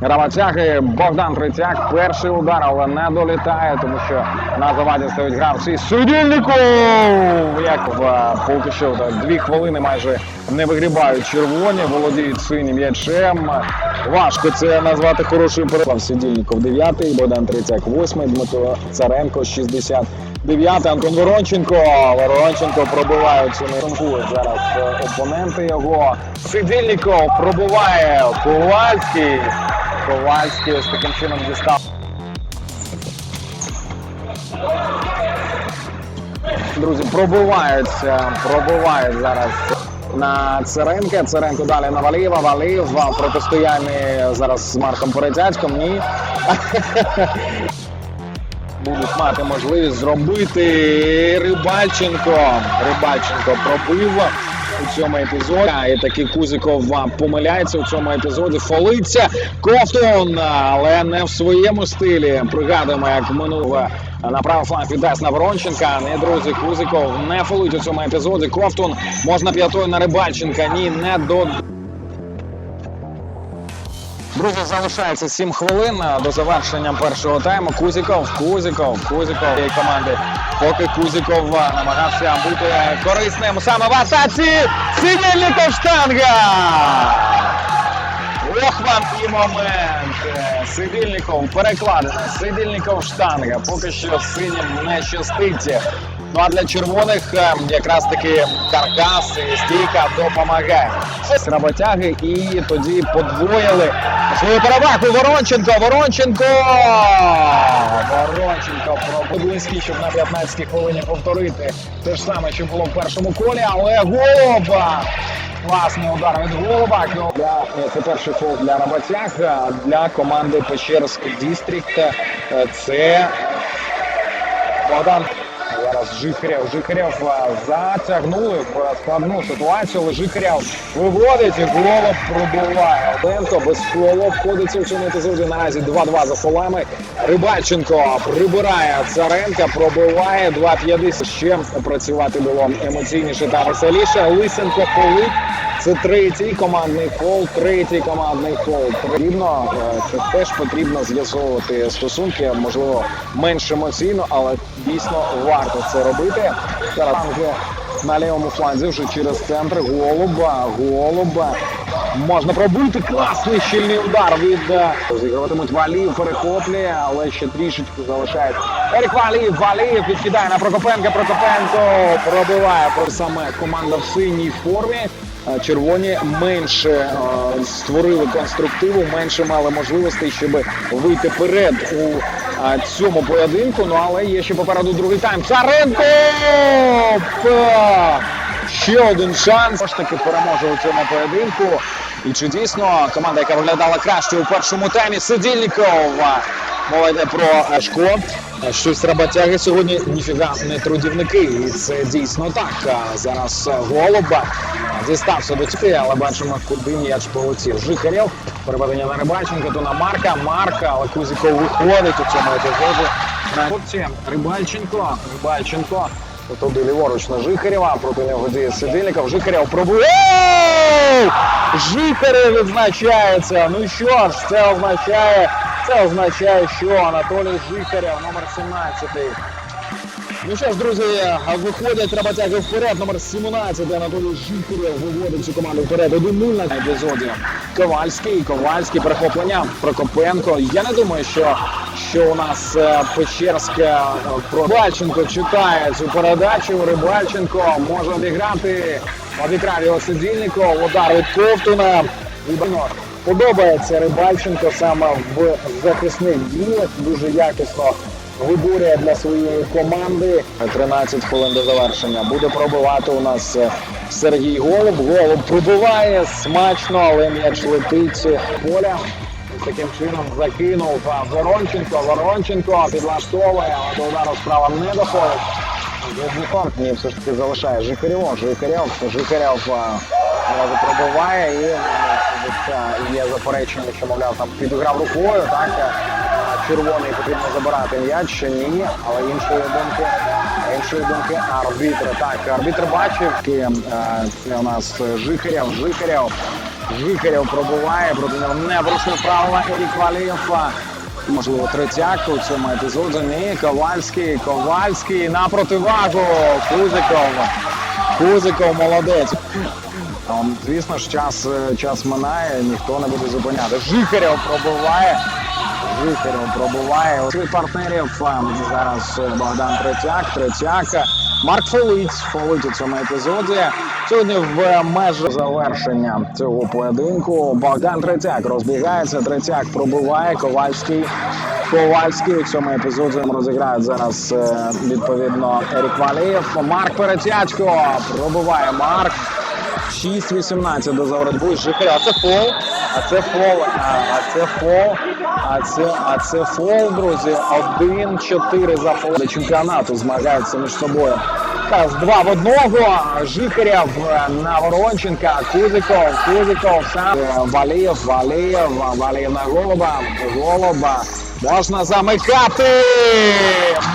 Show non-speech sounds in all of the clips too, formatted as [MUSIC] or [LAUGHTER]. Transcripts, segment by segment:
Раватяги Богдан Третяк. Перший удар, але не долітає, тому що на заваді стоять гравці Судільников. Як в поки що дві хвилини майже не вигрібають червоні, володіють синім м'ячем. Важко це назвати хорошою переклав. Сидільников 9, Богдан Третяк 8, Дмитро Царенко 60. Дев'ятий Антон Воронченко. Воронченко пробиває цю несумкують зараз е, опоненти його. Сидільников пробиває Ковальський. Ковальський ось таким чином дістав. Друзі, пробиваються, пробивають зараз на Церенка. Церенко далі на Валієва. Валієв в протистоянні зараз з Марком Порецяцьком. Ні. [LAUGHS] Будуть мати можливість зробити Рибальченко. Рибальченко пробив у цьому епізоді. І таки Кузиков помиляється у цьому епізоді. Фолиться Ковтун, але не в своєму стилі. Пригадуємо, як минув на правий фланг віддасть на Воронченка. Ні, друзі, Кузиков не фолить у цьому епізоді. Ковтун можна п'ятою на Рибальченка. Ні, не до. Друзі, залишається 7 хвилин до завершення першого тайму. Кузіков, Кузіков, Кузіков цієї команди. Поки Кузіков намагався бути корисним саме в атаці. Синельников штанга! Ох вам і момент. Е, Сидільников перекладено. Сидільников штанга. Поки що синім не щастить. Ну а для червоних е, якраз таки каркас і стійка допомагає. Ось Роботяги і тоді подвоїли свою перевагу. Воронченко, Воронченко! Воронченко близький, щоб на 15-й хвилині повторити те ж саме, що було в першому колі, але голуба! Класний удар від. Для, е, це перший фол для Роботяг, для команди Печерськ Дістрікт. е, Це Богдан. Зараз Жихарєв. Жихарєв затягнули в складну ситуацію, але Жихарєв виводить і голов пробиває. Ленко без фолу входиться в цьому епізоді. Наразі 2-2 за фолами. Рибальченко прибирає Царенка, пробиває 2-50. Ще працювати було емоційніше та веселіше. Лисенко фолить. Це третій командний фол, третій командний фол. Потрібно е, це теж потрібно з'ясовувати стосунки, можливо, менш емоційно, але дійсно варто це робити. Зараз на лівому фланзі вже через центр. Голуба, голуба. Можна пробити класний щільний удар від е, розігруватимуть Валіїв, перехоплює, але ще трішечки залишається. Ерік Валіїв, Валіїв відкидає на Прокопенка. Прокопенко пробиває про саме команда в синій формі. Е, Червоні менше е, створили конструктиву, менше мали можливостей, щоб вийти перед у е, цьому поєдинку. Ну але є ще попереду другий тайм. Царенко! Ще один шанс. Ж таки переможе у цьому поєдинку. І чи дійсно команда, яка виглядала краще у першому таймі, Сидільников. Мова йде про шкло. Е, Щось роботяги сьогодні ніфіга не трудівники. І це дійсно так. Зараз голуба дістався до цього, але бачимо, куди м'яч полетів. Жихарєв, переведення на Рибальченка, то на Марка. Марка, але Кузіков виходить у цьому епізоді. На хлопці Рибальченко. Рибальченко. Туди ліворуч на Жихарєва, проти нього діє Сидильников. Жихарєв пробує. Жихарєв відзначається. Ну що ж, це означає, це означає, що Анатолій Жихарєв, номер 17. Ну що ж, друзі, виходять роботяги вперед. Номер 17 Анатолій Жихарєв виводить цю команду вперед. 1-0 на епізоді. Ковальський, Ковальський, перехоплення, Прокопенко. Я не думаю, що, що у нас е, Печерська е, Рибальченко читає цю передачу. Рибальченко може обіграти. Обікрав його. Удар від Ковтуна. Подобається Рибальченко саме в захисних діях. Дуже якісно виборює для своєї команди. 13 хвилин до завершення. Буде пробивати у нас е, Сергій Голуб. Голуб пробиває смачно, але м'яч летить поля. Таким чином закинув Воронченко. Воронченко підлаштовує, але до удару справа не доходить. Дебютант ні, все ж таки залишає Жихарєв а, одразу пробиває і е, є заперечення, що мовляв там підіграв рукою, так червоний потрібно забирати м'яч, ні, але іншої думки, іншої думки арбітр. Так, арбітр бачив, це у нас Жихарєв, Жихарєв. Жихарєв пробуває, проти нього не порушує правила Ерік Валієв. Можливо, третяк у цьому епізоді. Ні, Ковальський, Ковальський на противагу. Кузиков. Кузиков молодець. Звісно ж, час, е, час минає, ніхто не буде зупиняти. Жихарєв пробуває. Жихарєв пробуває. Три партнерів зараз е, Богдан Третяк, Третяк. Марк Фолиць, Фолиць у цьому епізоді. Сьогодні в межах завершення цього поєдинку Богдан Третяк розбігається. Третяк пробуває. Ковальський. Ковальський у цьому епізоді розіграють зараз е, відповідно Ерік Валієв. Марк Перетячко пробуває Марк. 6-18 до боротьби з Жихаря. А це фол. А це фол. А це фол. А це, а це фол, друзі. 1-4 за фол. До чемпіонату змагаються між собою. Так, два в одного. Жихарєв е, на Воронченка. Кузиков, Кузиков, сам. Е, Валієв, Валієв, Валієв на Голуба. Голуба. Можна замикати!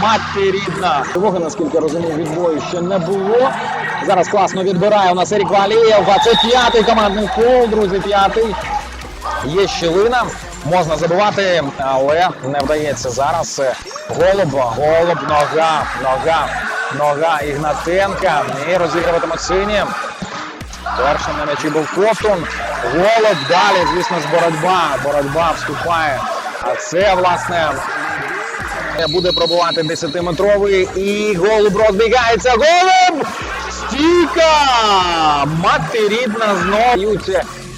Мати рідна! Тривоги, наскільки я розумію, відбою ще не було. Зараз класно відбирає у нас Ерік Валієв. А це п'ятий командний фол, друзі, п'ятий. Є щілина, можна забувати, але не вдається зараз. Голуб, голуб, нога, нога, нога Ігнатенка. І розігруватимуть сині. Першим на м'ячі був Ковтун. Голуб далі, звісно ж, боротьба. Боротьба вступає. А це, власне, буде пробувати 10-метровий. І голуб розбігається. Голуб! Стійка! Мати рідна знову.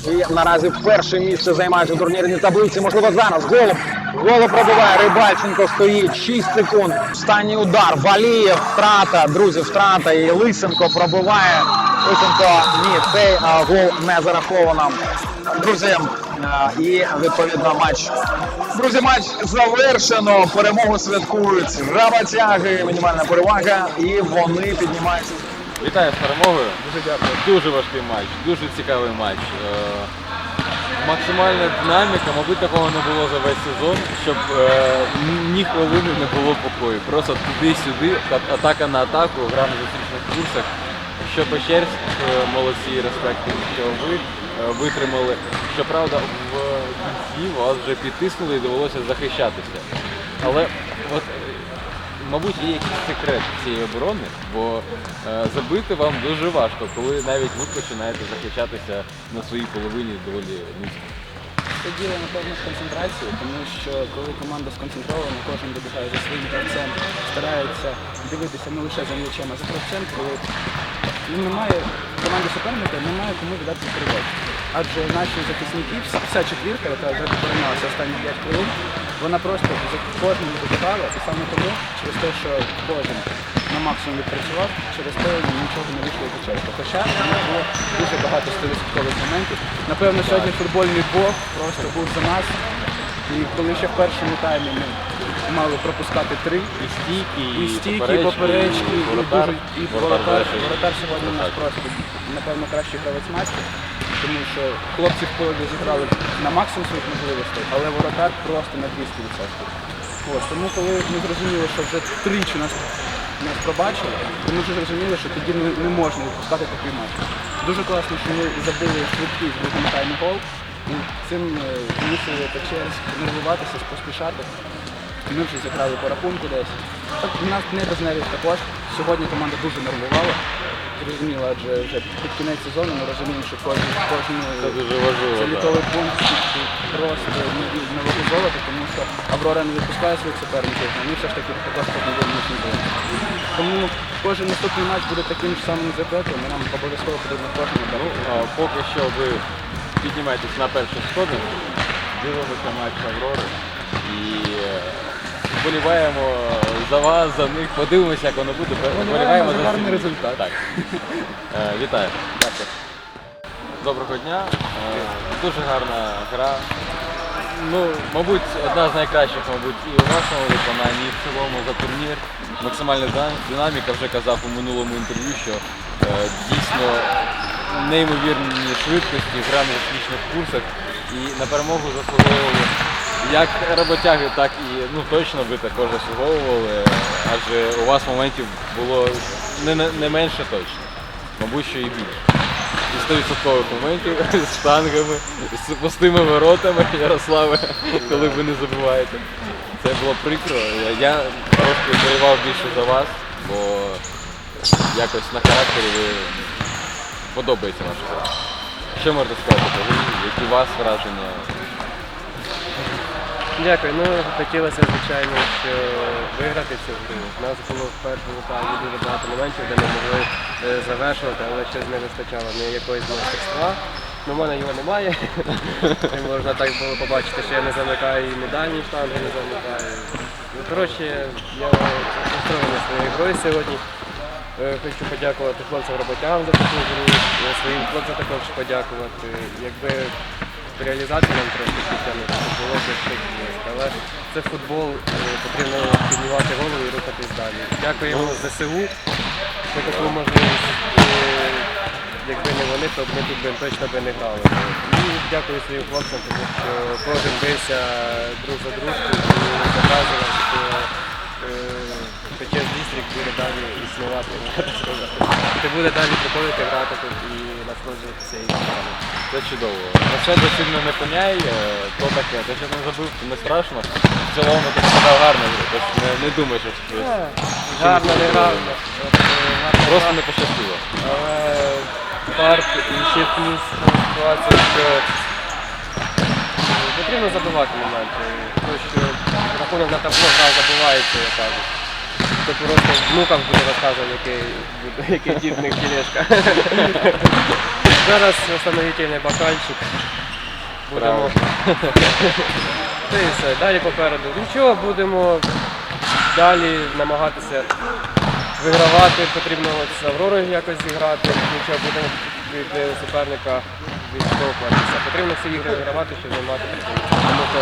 І наразі перше місце займають у турнірній таблиці. Можливо, зараз голуб. Голуб пробиває. Рибальченко стоїть. 6 секунд. Останній удар. Валієв. Втрата. Друзі, втрата. І Лисенко пробиває. Лисенко. Ні, цей а, гол не зараховано. Друзі, а, і відповідно матч. Друзі, матч завершено. Перемогу святкують Работяги. Мінімальна перевага. І вони піднімаються. Вітаю з перемогою. Дуже дякую. Дуже важкий матч, дуже цікавий матч. Е, Максимальна динаміка, мабуть, такого не було за весь сезон, щоб е, ні хвилини не було покою. Просто туди-сюди, атака на атаку, гра на зустрічних курсах. Що Печерськ, е, молодці, респект, їм, що ви витримали. Щоправда, в кінці вас вже підтиснули і довелося захищатися. Але от Мабуть, є якийсь секрет цієї оборони, бо е, забити вам дуже важко, коли навіть ви починаєте захищатися на своїй половині доволі низько. Це діло, напевно, з концентрацією, тому що коли команда сконцентрована, кожен добігає за своїм гравцем, старається дивитися не лише за м'ячем, а за гравцем, коли ну, немає команди суперника, немає кому віддати передачу. Адже наші захисники, вся- четвірка, яка вже оборонялася останні 5 хвилин, вона просто за кожним добігала, і саме тому, через те, що кожен на максимум відпрацював, через те нічого не вийшло до често. Хоча нас було дуже багато 100% моментів. Напевно, сьогодні футбольний Бог просто був за нас. І коли ще в першому таймі ми мали пропускати три, І стійки, і стійки, і поперечки, і воротар, і воротар. Воротар сьогодні у нас просто напевно кращий гравець матчу, тому що хлопці в полі зіграли на максимум своїх можливостей, але воротар просто на 200%. От, тому коли ми зрозуміли, що вже тричі нас, нас пробачили, то ми вже зрозуміли, що тоді не, не можна відпускати такий матч. Дуже класно, що ми забили швидкий другому таймі гол. І цим е, змусили Печерськ нервуватися, поспішати. Ми вже зіграли по рахунку десь. Так, у нас не без нервів також. Сьогодні команда дуже нервувала. Зрозуміло, адже вже під кінець сезону ми розуміємо, що кожен, кожен Це дуже важливо. це літовий пункт просто на вагу тому що Аврора не відпускає своїх суперників, а ми все ж таки так не будемо були. Тому кожен наступний матч буде таким ж самим закритим, і нам обов'язково потрібно кожен Ну, а поки що ви піднімаєтесь на першу сходинку, дивимося матч Аврори і е, вболіваємо за вас, за них, подивимося, як воно буде. Вболіваємо за гарний результат. Так. Е, Вітаю. Дякую. Доброго дня. Е, Дуже гарна гра. Ну, мабуть, одна з найкращих, мабуть, і у вашому виконанні, і в цілому за турнір. Максимальна дина- динаміка вже казав у минулому інтерв'ю, що е, дійсно неймовірні швидкості, гра на технічних курсах і на перемогу заслуговували як роботяги, так і ну точно ви також заслуговували, адже у вас моментів було не, не, менше точно, мабуть, що і більше. із 100% моментів, [LAUGHS] з штангами, з пустими воротами Ярославе, коли ви не забуваєте. Це було прикро. Я, трошки вболівав більше за вас, бо якось на характері ви подобається ваш гра. Що можете сказати? Які у вас враження? Дякую. Ну хотілося, звичайно, що виграти цю гру. У нас було в першому таймі дуже багато моментів, де ми могли е, завершувати, але щось не вистачало ні якогось мастерства. Ну, в мене його немає. [LAUGHS] І можна так було побачити, що я не замикаю і медальні штанги не замикаю. Ну, коротше, я розстроєний своєю грою сьогодні. Е, Хочу подякувати хлопцям роботягам за таку гру, своїм хлопцям також подякувати. Якби реалізацію нам трошки підтягнути, щоб було щось. Але це футбол, е, потрібно піднімати голову і рухатись далі. Дякуємо ЗСУ за таку можливість. Якби не вони, то ми тут би точно би не грали. І дякую своїм хлопцям, тому що кожен бився друг за дружку і доказував, що е, хоча зістрік буде далі існувати. [LAUGHS] Ти буде далі приходити грати тут і насолоджуватися і грати. Це чудово. На це до сильно не пеняй, е, то таке. Те, що не забив, то не страшно. В цілому ти сказав гарно, тож не, не думай, що щось. Гарно не грав. Просто не пощастило. Але парк і ще плюс ситуація, що е, потрібно забивати моменти. Тому що рахунок на табло гра забувається, я кажу. Це просто внукам буде розказувати, який, [LAUGHS] який дід в них тележка. [LAUGHS] Зараз встановительний бокальчик. Будемо. [LAUGHS] Та і все, далі попереду. Нічого, будемо далі намагатися вигравати, потрібно з Авророю якось зіграти, нічого будемо від е, суперника відштовхуватися. Потрібно всі ігри вигравати, щоб займати третє місце. Тому що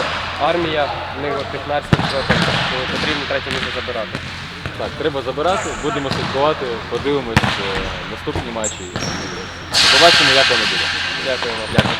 армія, в них 15 років, потрібно третє місце забирати. Так, треба забирати, будемо слідкувати, подивимось е, наступні матчі. Побачимо, як воно буде. Дякую вам. Дякую.